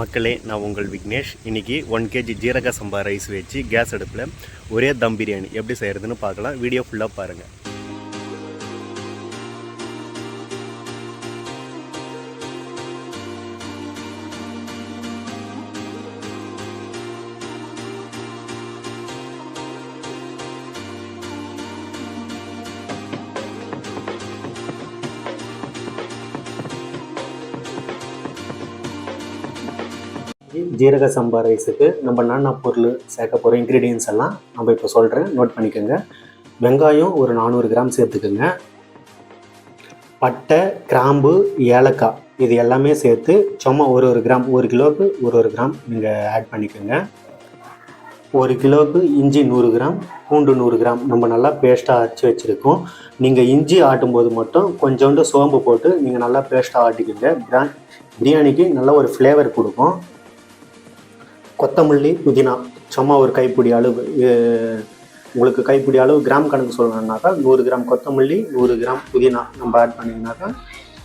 மக்களே நான் உங்கள் விக்னேஷ். இன்னைக்கு ஒன் கேஜி ஜீரக சம்பா ரைஸ் வச்சு கேஸ் அடுப்பில் ஒரே தம் பிரியாணி எப்படி செய்கிறதுன்னு பார்க்கலாம். வீடியோ ஃபுல்லாக பாருங்கள் ஜீரக சம்பா ரைஸுக்கு நம்ம என்னென்ன பொருள் சேர்க்க போகிற இன்க்ரீடியன்ஸ் எல்லாம் நம்ம இப்போ சொல்கிறேன் நோட் பண்ணிக்கோங்க. வெங்காயம் ஒரு நானூறு கிராம் சேர்த்துக்குங்க. பட்டை கிராம்பு ஏலக்காய் இது எல்லாமே சேர்த்து சும்மா ஒரு ஒரு கிராம் ஒரு கிலோவுக்கு ஒரு ஒரு கிராம் நீங்கள் ஆட் பண்ணிக்கோங்க. ஒரு கிலோவுக்கு இஞ்சி நூறு கிராம் பூண்டு நூறு கிராம் நம்ம நல்லா பேஸ்ட்டாக அரைச்சி வச்சுருக்கோம். நீங்கள் இஞ்சி ஆட்டும்போது மட்டும் கொஞ்சோண்டு சோம்பு போட்டு நீங்கள் நல்லா பேஸ்ட்டாக ஆட்டிக்கோங்க. பிரியாணிக்கு நல்ல ஒரு ஃப்ளேவர் கொடுக்கும். கொத்தமல்லி புதினா. சும்மா ஒரு கைப்பிடி அளவு உங்களுக்கு கைப்பிடி அளவு கிராம் கணக்கு சொல்லணும்னாக்கா நூறு கிராம் கொத்தமல்லி நூறு கிராம் புதினா நம்ம ஆட் பண்ணிங்கனாக்கா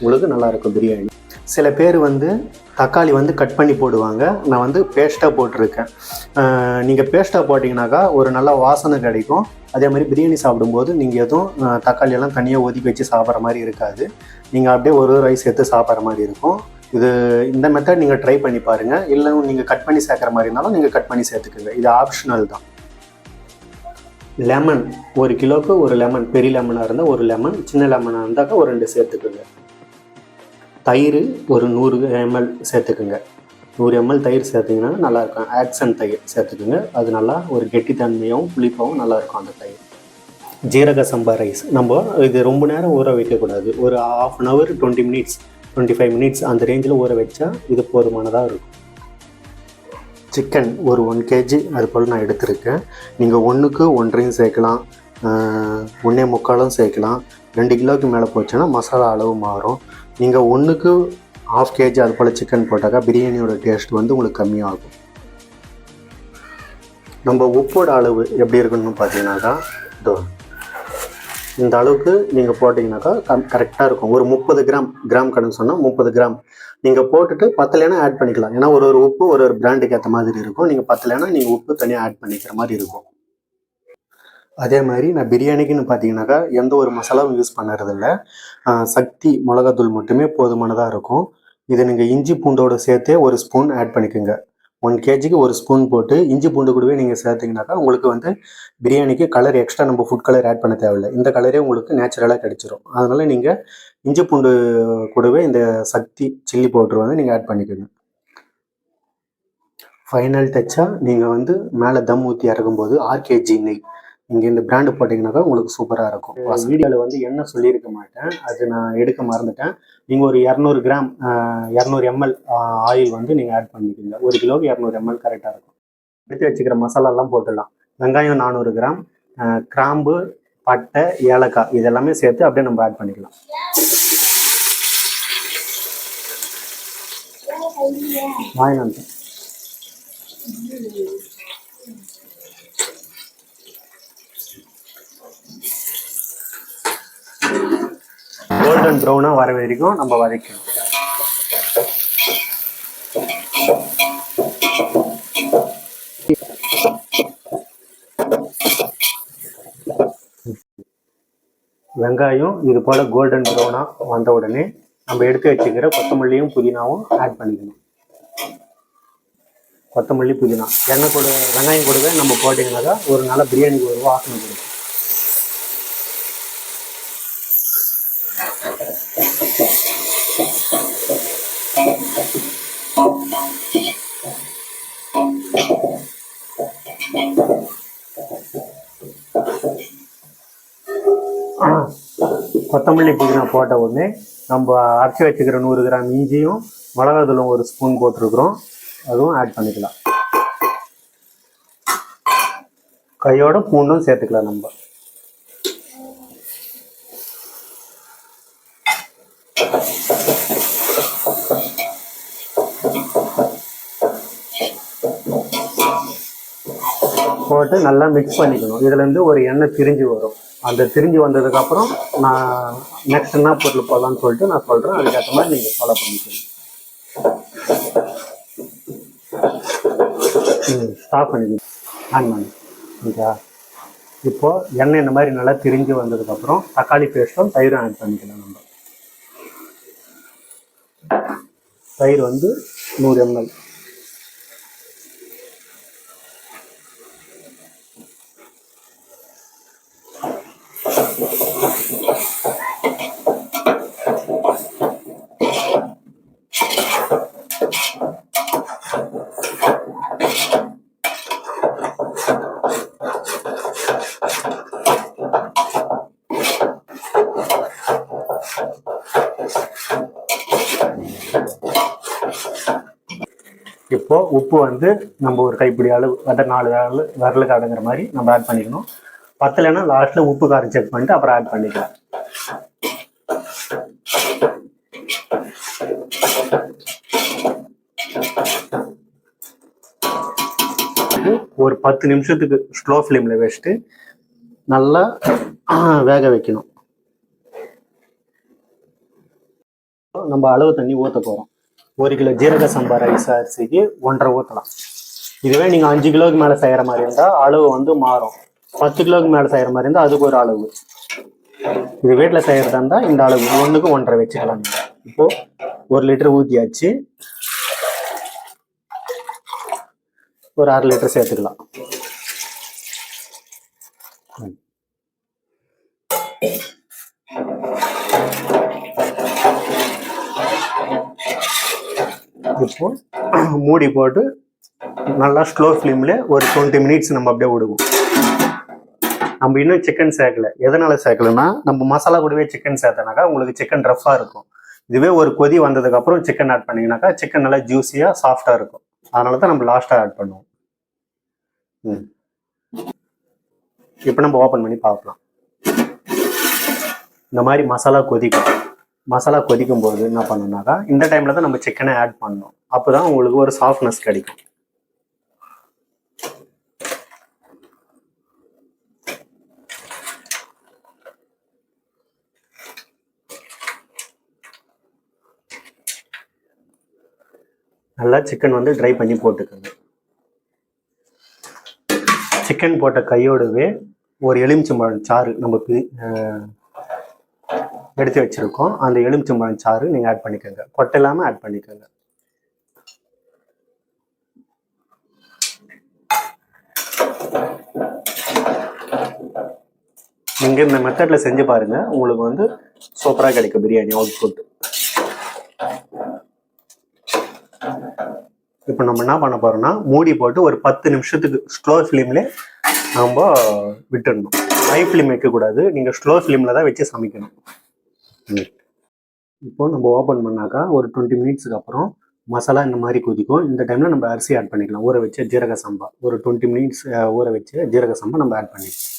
உங்களுக்கு நல்லாயிருக்கும் பிரியாணி. சில பேர் வந்து தக்காளி வந்து கட் பண்ணி போடுவாங்க. நான் வந்து பேஸ்ட்டாக போட்டிருக்கேன். நீங்கள் பேஸ்ட்டாக போட்டிங்கனாக்கா ஒரு நல்ல வாசனை கிடைக்கும். அதே மாதிரி பிரியாணி சாப்பிடும்போது நீங்கள் எதுவும் தக்காளியெல்லாம் தனியாக ஒதுக்கி வச்சு சாப்பிட்ற மாதிரி இருக்காது. நீங்கள் அப்படியே ஒரு ரைஸ் எடுத்து சாப்பிட்ற மாதிரி இருக்கும். இது இந்த மெத்தட் நீங்கள் ட்ரை பண்ணி பாருங்கள் இல்லை நீங்கள் கட் பண்ணி சேர்க்குற மாதிரி இருந்தாலும் நீங்கள் கட் பண்ணி சேர்த்துக்குங்க. இது ஆப்ஷனல் தான். லெமன் ஒரு கிலோவுக்கு ஒரு லெமன் பெரிய லெமனாக இருந்தால் ஒரு லெமன் சின்ன லெமனாக இருந்தாக்கா ஒரு ரெண்டு சேர்த்துக்குங்க. தயிர் ஒரு நூறு எம்எல் சேர்த்துக்குங்க. நூறு எம்எல் தயிர் சேர்த்திங்கன்னா நல்லாயிருக்கும் ஆக்சன் தயிர் சேர்த்துக்குங்க. அது நல்லா ஒரு கெட்டித்தன்மையாகவும் புளிப்பாகவும் நல்லாயிருக்கும் அந்த தயிர். ஜீரக சம்பா ரைஸ் நம்ம இது ரொம்ப நேரம் ஊற வைக்கக்கூடாது. ஒரு half an hour twenty minutes twenty five minutes அந்த ரேஞ்சில் ஊற வச்சா இது போதுமானதாக இருக்கும். சிக்கன் ஒரு ஒன் கேஜி அது போல் நான் எடுத்திருக்கேன். நீங்கள் ஒன்றுக்கு ஒன்றையும் சேர்க்கலாம். ஒன்றே முக்காலும் சேர்க்கலாம். ரெண்டு கிலோவுக்கு மேலே போச்சுன்னா மசாலா அளவு மாறும். நீங்கள் ஒன்றுக்கு ஆஃப் கேஜி அது போல் சிக்கன் போட்டாக்கா பிரியாணியோட டேஸ்ட் வந்து உங்களுக்கு கம்மியாகும். நம்ம உப்போட அளவு எப்படி இருக்கணும்னு பார்த்தீங்கன்னாக்கா இதோ இந்த அளவுக்கு நீங்கள் போட்டிங்கனாக்கா கம் கரெக்டாக இருக்கும். ஒரு முப்பது கிராம் கிராம் கணக்கு சொன்னால் முப்பது கிராம் நீங்கள் போட்டுட்டு பத்துலேனா ஆட் பண்ணிக்கலாம். ஏன்னா ஒரு ஒரு உப்பு ஒரு ஒரு பிராண்டுக்கு ஏற்ற மாதிரி இருக்கும். நீங்கள் பத்தலைன்னா நீங்கள் உப்பு தனியாக ஆட் பண்ணிக்கிற மாதிரி இருக்கும். அதே மாதிரி நான் பிரியாணிக்குன்னு பார்த்தீங்கன்னாக்கா எந்த ஒரு மசாலாவும் யூஸ் பண்ணுறதில்ல. சக்தி மிளகாத்தூள் மட்டுமே போதுமானதாக இருக்கும். இதை நீங்கள் இஞ்சி பூண்டோடு சேர்த்தே ஒரு ஸ்பூன் ஆட் பண்ணிக்கோங்க. ஒன் கேஜிக்கு ஒரு ஸ்பூன் போட்டு இஞ்சி பூண்டு கூடவே நீங்கள் சேர்த்தீங்கன்னாக்கா உங்களுக்கு வந்து பிரியாணிக்கு கலர் எக்ஸ்ட்ரா நம்ம ஃபுட் கலர் ஆட் பண்ண தேவையில்லை. இந்த கலரே உங்களுக்கு நேச்சுரலாக கிடைச்சிரும். அதனால நீங்கள் இஞ்சி பூண்டு கூடவே இந்த சக்தி சில்லி பவுடர் வந்து நீங்கள் ஆட் பண்ணிக்கோங்க. ஃபைனல் டச்சாக நீங்கள் வந்து மேலே தம் ஊற்றி இறக்கும்போது ஆர்கேஜி நெய். நீங்கள் இந்த பிராண்டு போட்டிங்கனாக்கா உங்களுக்கு சூப்பராக இருக்கும். வீடியோவில் வந்து என்ன சொல்லியிருக்க மாட்டேன். அது நான் எடுக்க மறந்துட்டேன். நீங்கள் ஒரு இரநூறு கிராம் இரநூறு எம்எல் ஆயில் வந்து நீங்கள் ஆட் பண்ணிக்கிங்க. ஒரு கிலோவுக்கு இரநூறு எம்எல் கரெக்டாக இருக்கும். எடுத்து வச்சுக்கிற மசாலாலாம் போட்டுடலாம். வெங்காயம் நானூறு கிராம் கிராம்பு பட்டை ஏலக்காய் இதெல்லாமே சேர்த்து அப்படியே நம்ம ஆட் பண்ணிக்கலாம். வாங்கினேன் கோல்டன் ப்ரௌனாக வர வரைக்கும் நம்ம வதக்கணும். வெங்காயம் இது போல் கோல்டன் ப்ரௌனாக வந்த உடனே நம்ம எடுத்து வச்சுக்கிற கொத்தமல்லியும் புதினாவும் ஆட் பண்ணிக்கணும். கொத்தமல்லி புதினா. எண்ணெய் கூட வெங்காயம் கூடவே நம்ம போட்டிங்கனாக்கா ஒரு நல்ல பிரியாணிக்கு ஒரு வாசனை கொடுக்கும் கொத்தமல்லி புதினா போட்ட உடனே நம்ம அரைச்சி வச்சுக்கிற நூறு கிராம் இஞ்சியும் மிளகாத்தூளும் ஒரு ஸ்பூன் போட்டிருக்கிறோம். அதுவும் ஆட் பண்ணிக்கலாம். கையோட பூண்டும் சேர்த்துக்கலாம் நம்ம. போட்டு நல்லா மிக்ஸ் பண்ணிக்கணும். இதுலேருந்து ஒரு எண்ணெய் பிரிஞ்சு வரும். அந்த திரிஞ்சு வந்ததுக்கப்புறம் நான் நெக்ஸ்ட் என்ன பொருள் போடலான்னு சொல்லிட்டு நான் சொல்கிறேன் அதுக்கேற்ற மாதிரி நீங்கள் ஃபாலோ பண்ணிக்கணும் ஸ்டாப் பண்ணிக்கணும் ஆன் பண்ணு ஓகே இப்போது எண்ணெய் இந்த மாதிரி நல்லா திரிஞ்சு வந்ததுக்கப்புறம் தக்காளி பேஸ்ட்டும் தயிரும் ஆட் பண்ணிக்கலாம் நம்ம. தயிர் வந்து நூறு எம்எல். இப்போ உப்பு வந்து நம்ம ஒரு கைப்பிடி அளவு அதை நாலு அளவு விரலுக்கு அடங்குற மாதிரி நம்ம ஆட் பண்ணிக்கணும். பத்தலைன்னா லாஸ்ட்ல உப்பு காரம் செக் பண்ணிட்டு அப்புறம் ஆட் பண்ணிக்கலாம். ஒரு பத்து நிமிஷத்துக்கு ஸ்லோ ஃப்ளேமில் வச்சுட்டு நல்லா வேக வைக்கணும். நம்ம அளவு தண்ணி ஊற்ற போகிறோம் ஒரு கிலோ ஜீரக சம்பா ரைஸ் அரிசிக்கு ஒன்றரை ஊற்றலாம் இதுவே நீங்கள் அஞ்சு கிலோவுக்கு மேலே செய்கிற மாதிரி இருந்தால் அளவு வந்து மாறும். பத்து கிலோவுக்கு மேலே செய்கிற மாதிரி இருந்தால் அதுக்கு ஒரு அளவு. இது வீட்டில் செய்கிறதா இருந்தால் இந்த அளவு. ஒன்றுக்கு ஒன்றரை வச்சுக்கலாம். நீங்கள் இப்போது ஒரு லிட்டர் ஊற்றியாச்சு ஒரு அரை லிட்டர் சேர்த்துக்கலாம். இப்போ மூடி போட்டு நல்லா ஸ்லோ ஃப்ளேமில் ஒரு டுவெண்ட்டி மினிட்ஸ் நம்ம அப்படியே விடுவோம். நம்ம இன்னும் சிக்கன் சேர்க்கல எதனால சேர்க்கலன்னா நம்ம மசாலா கூடவே சிக்கன் சேர்த்தனாக்கா உங்களுக்கு சிக்கன் ரஃப்பாக இருக்கும். இதுவே ஒரு கொதி வந்ததுக்கு அப்புறம் சிக்கன் ஆட் பண்ணீங்கன்னாக்கா சிக்கன் நல்லா ஜூஸியாக சாஃப்டாக இருக்கும். அதனால தான் நம்ம லாஸ்ட்டாக ஆட் பண்ணுவோம். ம். இப்போ நம்ம ஓப்பன் பண்ணி பார்க்கலாம். இந்த மாதிரி மசாலா கொதிக்கும். மசாலா கொதிக்கும் போது என்ன பண்ணணும்னாக்கா இந்த டைம்ல தான் நம்ம சிக்கனை ஆட் பண்ணணும். அப்போதான் உங்களுக்கு ஒரு சாஃப்ட்னஸ் கிடைக்கும். நல்லா சிக்கன் வந்து ட்ரை பண்ணி போட்டுக்கோங்க. சிக்கன் போட்ட கையோடவே ஒரு எலுமிச்சம்பழம் சாறு நம்ம எடுத்து வச்சுருக்கோம். அந்த எலுமிச்சம்பழம் சாறு நீங்கள் ஆட் பண்ணிக்கோங்க. கொட்டை இல்லாமல் ஆட் பண்ணிக்கோங்க. நீங்கள் இந்த மெத்தடில் செஞ்சு பாருங்க. உங்களுக்கு வந்து சூப்பராக கிடைக்கும். பிரியாணி அவுட் புட் இப்போ நம்ம என்ன பண்ண போகிறோம்னா மூடி போட்டு ஒரு பத்து நிமிஷத்துக்கு ஸ்லோ ஃப்ளேம்லேயே நம்ம விட்டுடணும் ஹை ஃப்ளேம் வைக்கக்கூடாது. நீங்கள் ஸ்லோ ஃப்ளேமில் தான் வச்சு சமைக்கணும். இப்போ நம்ம ஓப்பன் பண்ணாக்கா ஒரு டுவெண்ட்டி மினிட்ஸ்க்கு அப்புறம் மசாலா இந்த மாதிரி கொதிக்கும். இந்த டைமில் நம்ம அரிசி ஆட் பண்ணிக்கலாம். ஊற வச்ச ஜீரக சம்பா. ஒரு டுவெண்ட்டி மினிட்ஸ் ஊற வச்சு ஜீரக சம்பா நம்ம ஆட் பண்ணிக்கலாம்.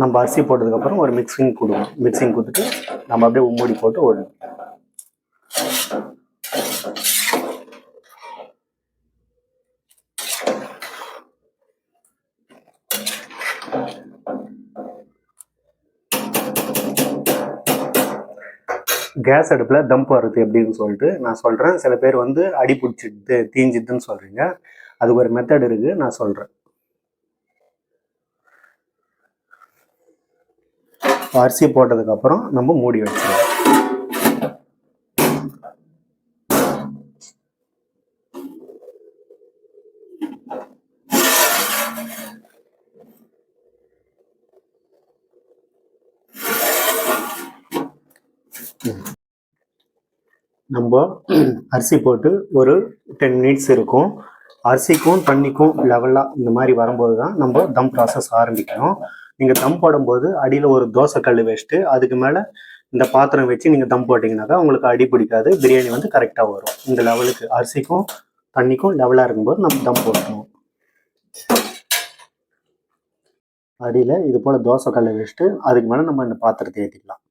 நம்ம அரிசி போட்டதுக்கப்புறம் ஒரு மிக்சிங் கொடுவோம் மிக்சிங் கொடுத்துட்டு நம்ம அப்படியே மூடி போட்டு ஓடணும் கேஸ் அடுப்பில் தம் போடுறது எப்படின்னு சொல்லிட்டு நான் சொல்கிறேன் சில பேர் வந்து அடி பிடிச்சிட்டு தீஞ்சிட்டுன்னு சொல்கிறீங்க அதுக்கு ஒரு மெத்தட் இருக்குது நான் சொல்கிறேன் அரிசி போட்டதுக்கப்புறம் நம்ம மூடி வச்சுருவோம் நம்ம அரிசி போட்டு ஒரு டென் மினிட்ஸ் இருக்கும். அரிசிக்கும் தண்ணிக்கும் லெவலாக இந்த மாதிரி வரும்போது தான் நம்ம தம் ப்ராசஸ் ஆரம்பிக்கணும். நீங்கள் தம் போடும்போது அடியில் ஒரு தோசை கல் வச்சுட்டு அதுக்கு மேலே இந்த பாத்திரம் வச்சு நீங்கள் தம் போட்டிங்கனாக்கா உங்களுக்கு அடி பிடிக்காது பிரியாணி வந்து கரெக்டாக வரும். இந்த லெவலுக்கு அரிசிக்கும் தண்ணிக்கும் லெவலாக இருக்கும்போது நம்ம தம் போட்டுருவோம் அடியில் இது போல் தோசை கல்லை வச்சுட்டு அதுக்கு மேலே நம்ம இந்த பாத்திரத்தை ஏற்றிக்கலாம்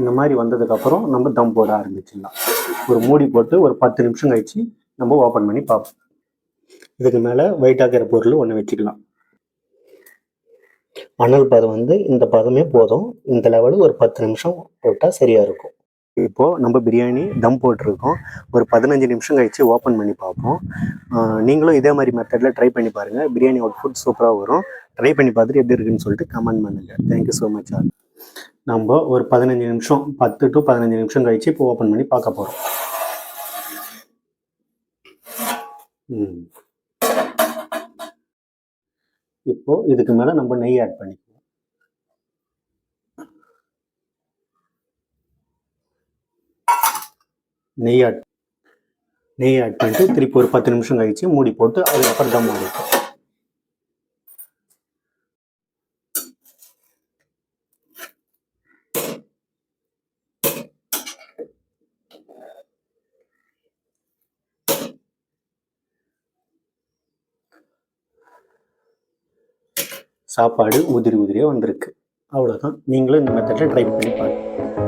இந்த மாதிரி வந்ததுக்கப்புறம் நம்ம தம் போட ஆரம்பிச்சிடலாம். ஒரு மூடி போட்டு ஒரு பத்து நிமிஷம் கழிச்சு நம்ம ஓப்பன் பண்ணி பார்ப்போம். இதுக்கு மேலே வெயிட் ஆக்கிற பொருள் ஒன்று வச்சுக்கலாம். மணல் பதம் வந்து இந்த பதமே போதும். இந்த லெவலு ஒரு பத்து நிமிஷம் போட்டால் சரியாக இருக்கும். இப்போது நம்ம பிரியாணி தம் போட்டிருக்கோம். ஒரு பதினஞ்சு நிமிஷம் கழித்து ஓப்பன் பண்ணி பார்ப்போம். நீங்களும் இதே மாதிரி மெத்தடில் ட்ரை பண்ணி பாருங்கள் பிரியாணி அவுட் ஃபுட் சூப்பராக வரும். ட்ரை பண்ணி பார்த்துட்டு எப்படி இருக்குன்னு சொல்லிட்டு கமெண்ட் பண்ணுங்கள் தேங்க்யூ ஸோ மச் ஆல். நம்ம ஒரு பதினஞ்சு நிமிஷம் பத்து டு பதினஞ்சு நிமிஷம் கழிச்சு இப்போ ஓப்பன் பண்ணி பார்க்க போகிறோம் இப்போ இதுக்கு மேலே நம்ம நெய் ஆட் பண்ணிக்கலாம் நெய் ஆட் நெய் ஆட் பண்ணிட்டு திருப்பி ஒரு பத்து நிமிஷம் கழிச்சு மூடி போட்டு அதுக்கப்புறம் தம் ஆடிக்கும் சாப்பாடு உதிரி உதிரியாக வந்திருக்கு. அவ்வளோதான் நீங்களும் இந்த மெத்தடில் ட்ரை பண்ணி பாருங்கள்